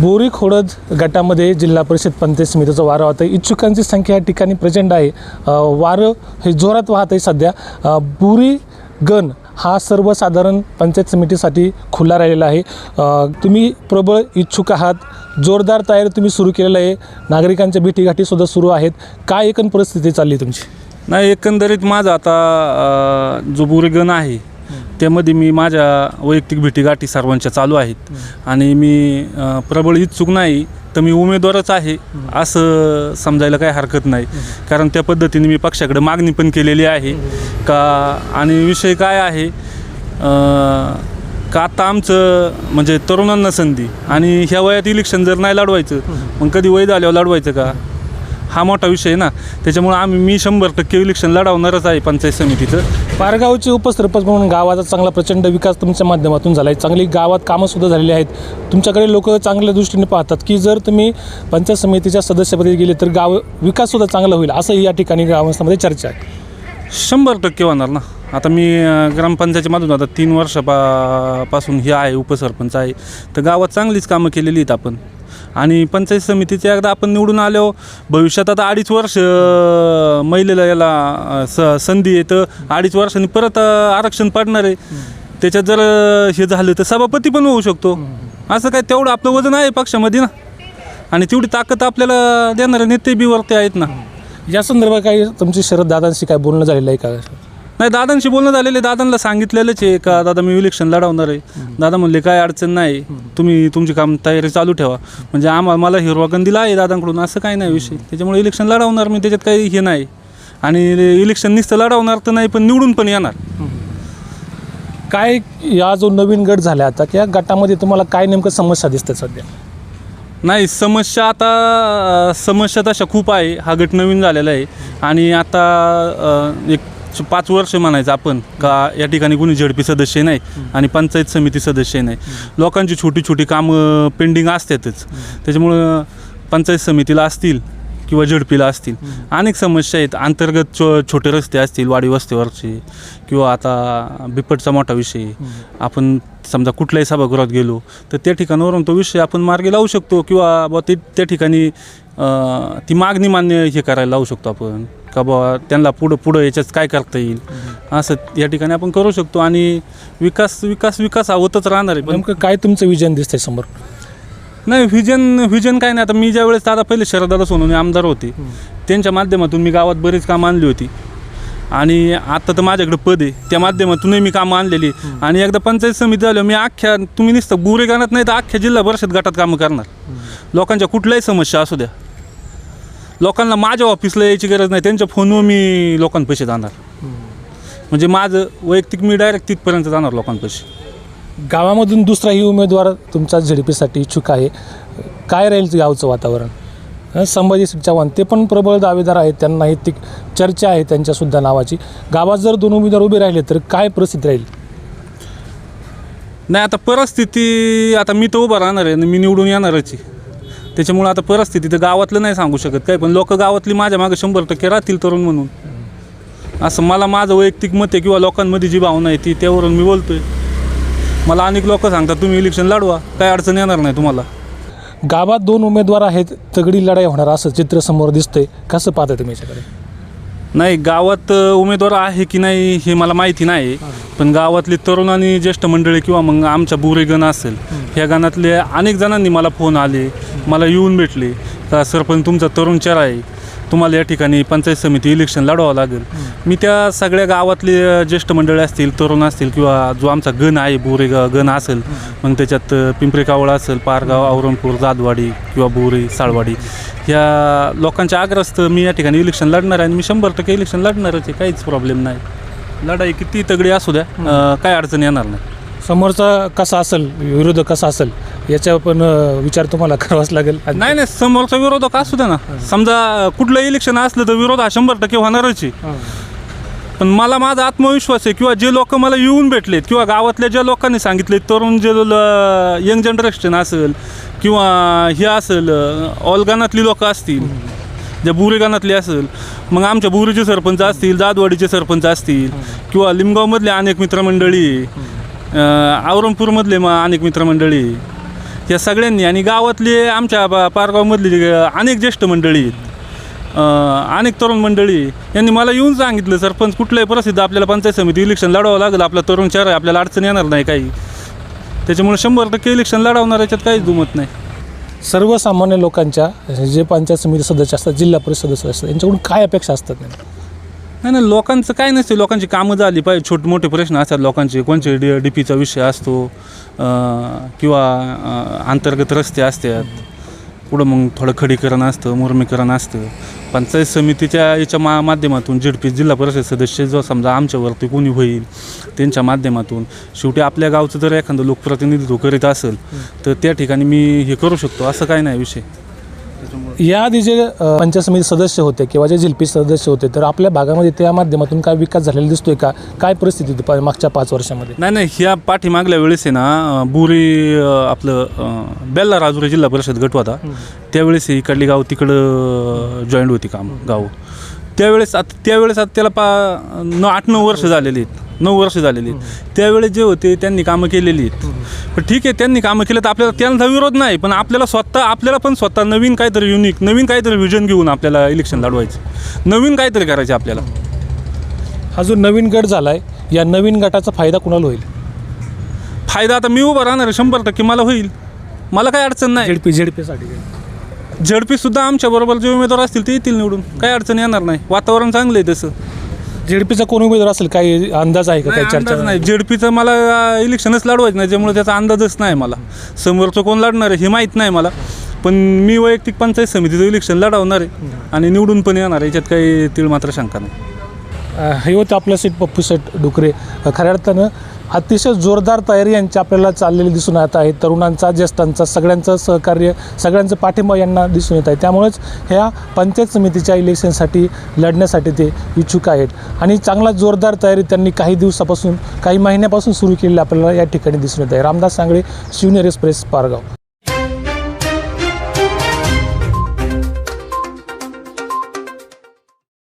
बोरी खोडद गटामध्ये जिल्हा परिषद पंचायत समितीचं वारं वाहतं इच्छुकांची संख्या या ठिकाणी प्रचंड आहे. वारं हे जोरात वाहत आहे सध्या. बोरी गण हा सर्वसाधारण पंचायत समितीसाठी खुला राहिलेला आहे. तुम्ही प्रबळ इच्छुक आहात. जोरदार तयारी तुम्ही सुरू केलेलं आहे. नागरिकांच्या भेटीगाठीसुद्धा सुरू आहेत. काय एकूण परिस्थिती चालली आहे तुमची? नाही एकंदरीत माझा आता जो बुरेगण आहे त्यामध्ये मी माझ्या वैयक्तिक भेटीगाठी सर्वांच्या चालू आहेत. आणि मी अ, प्रबळ इच्छुक नाही तर मी उमेदवारच आहे असं समजायला काही हरकत नाही. कारण त्या पद्धतीने मी पक्षाकडे मागणी पण केलेली आहे. का आणि विषय काय आहे अ, का आता आमचं म्हणजे तरुणांना संधी आणि ह्या वयात इलेक्शन जर नाही लढवायचं मग कधी वय झाल्यावर लढवायचं का? हा मोठा विषय आहे ना. त्याच्यामुळे आम्ही मी शंभर टक्के इलेक्शन लढवणारच आहे पंचायत समितीचं. पारगावचे उपसरपंच म्हणून गावाचा चांगला प्रचंड विकास तुमच्या माध्यमातून झाला आहे चांगली गावात कामंसुद्धा झालेली आहेत. तुमच्याकडे लोक चांगल्या दृष्टीने पाहतात की जर तुम्ही पंचायत समितीच्या सदस्यपदी गेले तर गाव विकाससुद्धा चांगला होईल असं या ठिकाणी गावामध्ये चर्चा आहे. शंभर टक्के होणार ना. आता मी अं, ग्रामपंचायतीमधून आता तीन वर्षापा पासून हे आहे उपसरपंच आहे. तर गावात चांगलीच कामं केलेली आहेत आपण. आणि पंचायत समितीचे एकदा आपण निवडून आलो भविष्यात आता अडीच वर्ष महिलेला याला स संधी आहे तर अडीच वर्षांनी परत आरक्षण पडणार आहे. त्याच्यात जर हे झालं तर सभापती पण होऊ शकतो. असं काय तेवढं आपलं वजन आहे पक्षामध्ये ना. आणि तेवढी ताकद आपल्याला देणारे नेते बी वरती आहेत ना. या संदर्भात काही तुमची शरद दादांशी काय बोलणं झालेलं आहे का? नाही दादांशी बोलणं झालेले दादांना सांगितलेलंच आहे का दादा मी इलेक्शन लढवणार आहे. दादा म्हणले काय अडचण नाही. तुम्ही तुमची काम तयारी चालू ठेवा. म्हणजे आम्हाला मला हिरवा दिला आहे दादांकडून असं काही नाही विषय. त्याच्यामुळे इलेक्शन लढवणार मी त्याच्यात काही हे नाही. आणि इलेक्शन नुसतं लढवणार तर नाही पण निवडून पण येणार. काय या जो नवीन गट झाला आता त्या गटामध्ये तुम्हाला काय नेमकं समस्या दिसतात सध्या? नाही समस्या आता समस्या तशा खूप आहे. हा गट नवीन झालेला आहे. आणि आता एक च- पाच वर्ष म्हणायचं आपण का या ठिकाणी कोणी झडपी सदस्य नाही आणि पंचायत समिती सदस्य नाही. लोकांची छोटी छोटी कामं पेंडिंग असतातच. त्याच्यामुळं पंचायत समितीला असतील किंवा झडपीला असतील अनेक समस्या आहेत. अंतर्गत छो छोटे रस्ते असतील वाडी वस्तीवरचे किंवा आता बिपटचा मोठा विषय. आपण समजा कुठल्याही सभागृहात गेलो तर त्या ठिकाणावरून तो विषय आपण मार्गी लावू शकतो किंवा बा ते त्या ठिकाणी ती मागणी मान्य हे करायला लावू शकतो आपण. का बा त्यांना पुढं पुढं याच्यात काय करता येईल? असं या ठिकाणी आपण करू शकतो आणि विकास विकास विकास हा होतच राहणार आहे. पण नेमकं काय तुमचं विजन दिसतंय समोर? नाही व्हिजन व्हिजन काय नाही. आता मी ज्यावेळेस दादा पहिले शरदादा सोनवणे आमदार होते. त्यांच्या माध्यमातून मी गावात बरीच कामं आणली होती. आणि आता तर माझ्याकडे पद आहे. त्या माध्यमातूनही मी कामं आणलेली आणि एकदा पंचायत समिती झालं मी अख्ख्या तुम्ही नुसतं बुरे गाण्यात नाही तर अख्ख्या जिल्हा परिषद गटात कामं करणार. लोकांच्या कुठल्याही समस्या असू द्या. लोकांना माझ्या ऑफिसला यायची गरज नाही. त्यांच्या फोनवर मी लोकांपाशी जाणार. म्हणजे माझं वैयक्तिक मी डायरेक्ट तिथपर्यंत जाणार लोकांपाशी. गावामधून दुसराही उमेदवार तुमच्या झेडपीसाठी इच्छुक आहे. काय राहील गावचं वातावरण? संभाजी चव्हाण ते पण प्रबळ दावेदार आहेत. त्यांनाही ती चर्चा आहे त्यांच्यासुद्धा नावाची. गावात जर दोन उमेदवार उभे राहिले तर काय परिस्थिती राहील? नाही आता परिस्थिती आता मी तर उभा राहणार आहे मी निवडून येणारच आहे. त्याच्यामुळं आता परिस्थिती तर गावातलं नाही सांगू शकत काय पण लोक गावातली माझ्या मागे शंभर टक्के राहतील तरुण म्हणून. असं मला माझं वैयक्तिक मत आहे किंवा लोकांमध्ये जी भावना आहे ती त्यावरून मी बोलतोय. मला अनेक लोक सांगतात तुम्ही इलेक्शन लढवा काय अडचण येणार नाही तुम्हाला. गावात दोन उमेदवार आहेत तगडी लढाई होणार असं चित्र समोर दिसतंय. कसं पाहता तुम्ही याच्याकडे? नाही गावात अ, उमेदवार आहे की नाही हे मला माहिती नाही पण गावातली तरुण आणि ज्येष्ठ मंडळी किंवा मग आमच्या बुरे गण असेल ह्या गणातले अनेक जणांनी मला फोन आले मला येऊन भेटले का सरपंच तुमचा तरुण चेहरा आहे तुम्हाला या ठिकाणी पंचायत समिती इलेक्शन लढवावं लागेल. मी त्या सगळ्या गावातले ज्येष्ठ मंडळी असतील तरुण असतील किंवा जो आमचा गण आहे बोरे गण असेल मग त्याच्यात पिंपरी कावळा असेल पारगाव औरंगपूर जादवाडी किंवा बोरे साळवाडी ह्या लोकांच्या आग्रस्त मी या ठिकाणी इलेक्शन लढणार आहे आणि मी शंभर टक्के इलेक्शन लढणारच आहे काहीच प्रॉब्लेम नाही. लढाई किती तगडी असू द्या काय अडचण येणार नाही. समोरचा कसा असेल विरोधक कसा असेल याच्यावर पण अं, विचार तुम्हाला करावाच लागेल. आणि नाही नाही समोरचा विरोधक असू द्या ना. समजा कुठलं इलेक्शन असलं तर विरोध हा शंभर टक्के होणारच आहे. पण मला माझा आत्मविश्वास आहे किंवा जे लोक मला येऊन भेटलेत किंवा गावातल्या ज्या लोकांनी सांगितले तरुण जे यंग जनरेशन असेल किंवा हे असेल ऑलगानातली लोक असतील ज्या बुरेगानातले असेल मग आमच्या बुरीचे सरपंच असतील जादवाडीचे सरपंच असतील किंवा लिमगावमधले अनेक मित्रमंडळी अं, औरंगपूरमधले मग अनेक मित्रमंडळी या सगळ्यांनी आणि गावातले आमच्या बा पारगावमधली अनेक ज्येष्ठ मंडळी आहेत. अनेक तरुण मंडळी यांनी मला येऊन सांगितलं सरपंच कुठल्याही प्रसिद्ध आपल्याला पंचायत समिती इलेक्शन लढवावं लागेल आपला तरुण चेहरा आहे आपल्याला अडचण येणार नाही काही. त्याच्यामुळे शंभर टक्के इलेक्शन लढवणार याच्यात काहीच दुमत नाही. सर्वसामान्य लोकांच्या जे पंचायत समिती सदस्य असतात जिल्हा परिषद सदस्य असतात यांच्याकडून काय अपेक्षा असतात नेमक्या? नाही नाही लोकांचं काय नसते. लोकांची कामं झाली पाहिजे. छोटे मोठे प्रश्न असतात लोकांचे. कोणचे डी डी पीचा विषय असतो किंवा अंतर्गत रस्ते असतात. पुढं मग थोडं खडीकरण असतं मुरमीकरण असतं. पंचायत समितीच्या याच्या मा माध्यमातून झेडपी जिल्हा परिषद सदस्य जो समजा आमच्यावरती कोणी होईल त्यांच्या माध्यमातून शेवटी आपल्या गावचं जर एखादं लोकप्रतिनिधित्व करीत असेल तर त्या ठिकाणी मी हे करू शकतो. असं काय नाही विषय. याआधी जे पंचायत समिती सदस्य होते किंवा जे झिल्पी सदस्य होते तर आपल्या भागामध्ये त्या माध्यमातून काय विकास झालेला दिसतोय का? काय परिस्थिती होती पा- मागच्या पाच वर्षामध्ये? नाही नाही ह्या पाठीमागल्या वेळेस आहे ना बुरी अं, आपलं अं, बेल्ला राजुरी जिल्हा परिषद गट होता. त्यावेळेस ही इकडली गाव तिकडं जॉईंट होती काम गाव. त्यावेळेस आता त्यावेळेस आता त्याला पा न आठ नऊ वर्ष झालेली आहेत. नऊ वर्ष झालेली आहेत. त्यावेळेस जे होते त्यांनी कामं केलेली आहेत. पण ठीक आहे त्यांनी कामं केलं तर आपल्याला त्यांचा विरोध नाही पण आपल्याला स्वतः आपल्याला पण स्वतः नवीन काहीतरी युनिक नवीन काहीतरी विजन घेऊन आपल्याला इलेक्शन लढवायचं. नवीन काहीतरी करायचे आपल्याला. हा जो नवीन गट झाला आहे या नवीन गटाचा फायदा कुणाला होईल? फायदा आता मी उभा राहणार आहे शंभर टक्के मला होईल. मला काही अडचण नाही. झेडपी झेडपीसाठी झडपी सुद्धा आमच्या बरोबर जे उमेदवार असतील ते येतील निवडून. काही अडचण येणार नाही. वातावरण चांगलं आहे तसं. झेडपीचा कोण उमेदवार असेल? काही अंदाज आहे का? काही अंदाज चर्चा नाही. झेडपीचं मला अं, इलेक्शनच लढवायचं नाही त्यामुळे त्याचा अंदाजच नाही मला. समोरचं कोण लढणार आहे हे माहीत नाही मला. पण मी वैयक्तिक पंचायत समितीचं इलेक्शन लढवणार आहे आणि निवडून पण येणार आहे याच्यात काही तीळ मात्र शंका नाही. हे होते आपलं सीट पप्पू सेट डुकरे. खऱ्या अर्थानं अतिशय जोरदार तयारी यांची आपल्याला चाललेली दिसून येत आहे. तरुणांचा ज्येष्ठांचा सगळ्यांचं सहकार्य सगळ्यांचं पाठिंबा यांना दिसून येत आहे. त्यामुळेच ह्या पंचायत समितीच्या इलेक्शनसाठी लढण्यासाठी ते इच्छुक आहेत. आणि चांगला जोरदार तयारी त्यांनी काही दिवसापासून काही महिन्यापासून सुरू केलेली आपल्याला या ठिकाणी दिसून येत आहे. रामदास सांगळे शिवनेर एक्सप्रेस पारगाव.